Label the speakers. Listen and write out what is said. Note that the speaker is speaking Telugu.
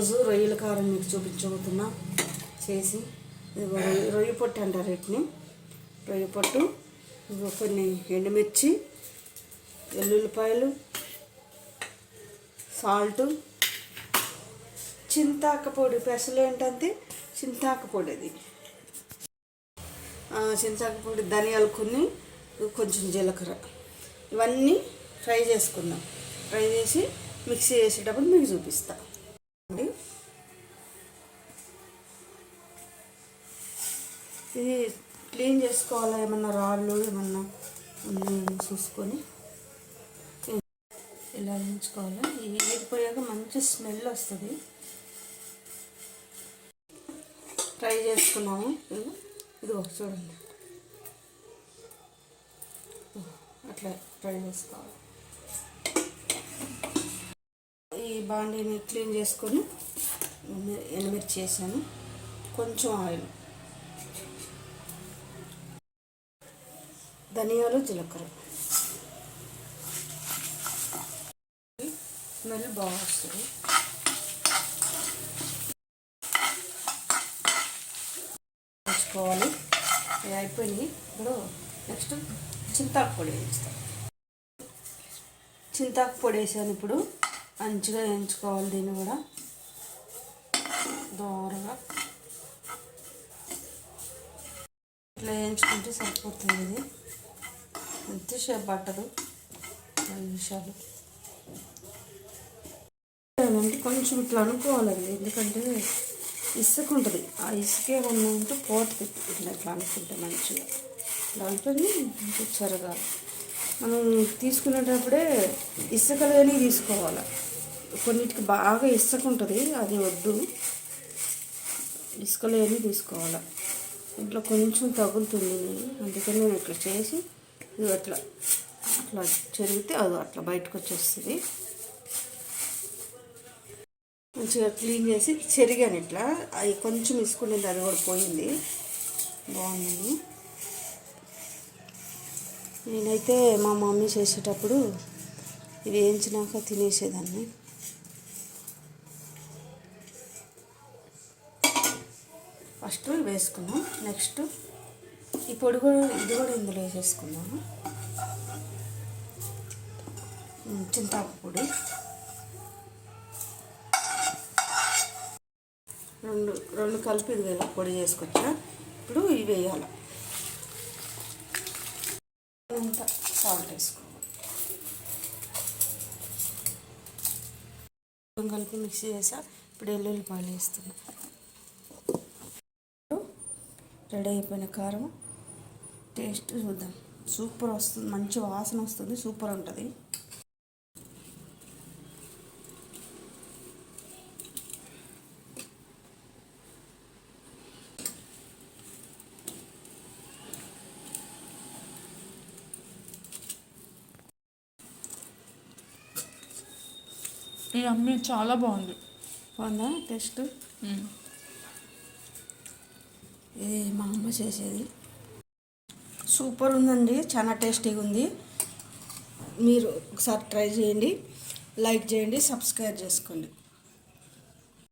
Speaker 1: ఈరోజు రొయ్యల కారం మీకు చూపించబోతున్నా. చేసి రొయ్య రొయ్య పొట్టు అంటారు వీటిని. రొయ్య పొట్టు కొన్ని ఎండుమిర్చి వెల్లుల్లిపాయలు సాల్టు చింతాక పొడి పెసలు ఏంటంటే చింతాక పొడి అది చింతాక పొడి ధనియాలు కొన్ని కొంచెం జీలకర్ర. ఇవన్నీ ఫ్రై చేసుకుందాం. ఫ్రై చేసి మిక్సీ చేసేటప్పుడు మీకు చూపిస్తాను ఇది క్లీన్ చేసుకోవాలా? ఏమన్నా రాళ్ళు ఏమన్నా ఉన్నాయని చూసుకొని ఇలా ఉంచుకోవాలి? ఇది వేగిపోయాక మంచి స్మెల్ వస్తుంది. ట్రై చేసుకున్నాము. ఇది ఒక చూడండి. అట్లా ట్రై చేసుకోవాలి. ఈ బాండీని క్లీన్ చేసుకొని ఎనిమిది చేశాను. కొంచెం ఆయిల్. ధనియాలు జీలకర్ర. స్మెల్ బాగా వస్తుంది. వేసుకోవాలి. ఇవి అయిపోయినాయి ఇప్పుడు నెక్స్ట్ చింతాకు పొడి వేస్తాం. చింతాకు పొడి వేసాను ఇప్పుడు. మంచిగా వేయించుకోవాలి దీన్ని కూడా. దోరగా. ఇట్లా వేయించుకుంటే సరిపోతుంది ఇది. ఎంతసేపు పట్టదు పది నిమిషాలు. అంటే కొంచెం ఇట్లా అనుకోవాలండి. ఎందుకంటే ఇసుక ఉంటుంది. ఆ ఇసుకే ఉంటే పోతుంది ఇట్లా ఇట్లా అనుకుంటే మంచిగా. ఇట్లా ఉంటుంది ఇంకా మనం తీసుకునేటప్పుడే ఇసుక లేని తీసుకోవాలి. కొన్నిటికి బాగా ఇసుక ఉంటుంది అది వద్దు. ఇసుక లేని తీసుకోవాలి. ఇంట్లో కొంచెం తగులుతుంది అందుకని నేను ఇట్లా చేసి ఇది అట్లా అట్లా చెరిగితే అది అట్లా బయటకు వచ్చేస్తుంది. మంచిగా క్లీన్ చేసి చెరిగాను ఇట్లా. అది కొంచెం ఇసుకుండింది అది కూడా పోయింది. బాగుంది. నేనైతే మా మమ్మీ చేసేటప్పుడు ఇది వేయించినాక తినేసేదాన్ని. ఫస్ట్ వేసుకున్నాం నెక్స్ట్ ఈ పొడి కూడా ఇది కూడా ఇందులో వేసేసుకున్నాము చింతాకు పొడి. రెండు రెండు కలిపి ఇది ఇలా పొడి చేసుకొచ్చా? ఇప్పుడు ఇవి వేయాలి. అంత సాల్ట్ వేసుకోవాలి. కలిపి మిక్స్ చేసా ఇప్పుడు ఎల్లుల్లిపాయలు వేస్తున్నా. రెడీ అయిపోయిన కారం. టేస్ట్ చూద్దాం. సూపర్ వస్తుంది. మంచి వాసన వస్తుంది. సూపర్ ఉంటుంది.
Speaker 2: ఈ అమ్మి చాలా బాగుంది.
Speaker 1: బాగుందా టేస్ట్? ఇది మా అమ్మ చేసేది. సూపర్ ఉందండి చాలా టేస్టీగా ఉంది. మీరు ఒకసారి ట్రై చేయండి లైక్ చేయండి సబ్స్క్రైబ్ చేసుకోండి.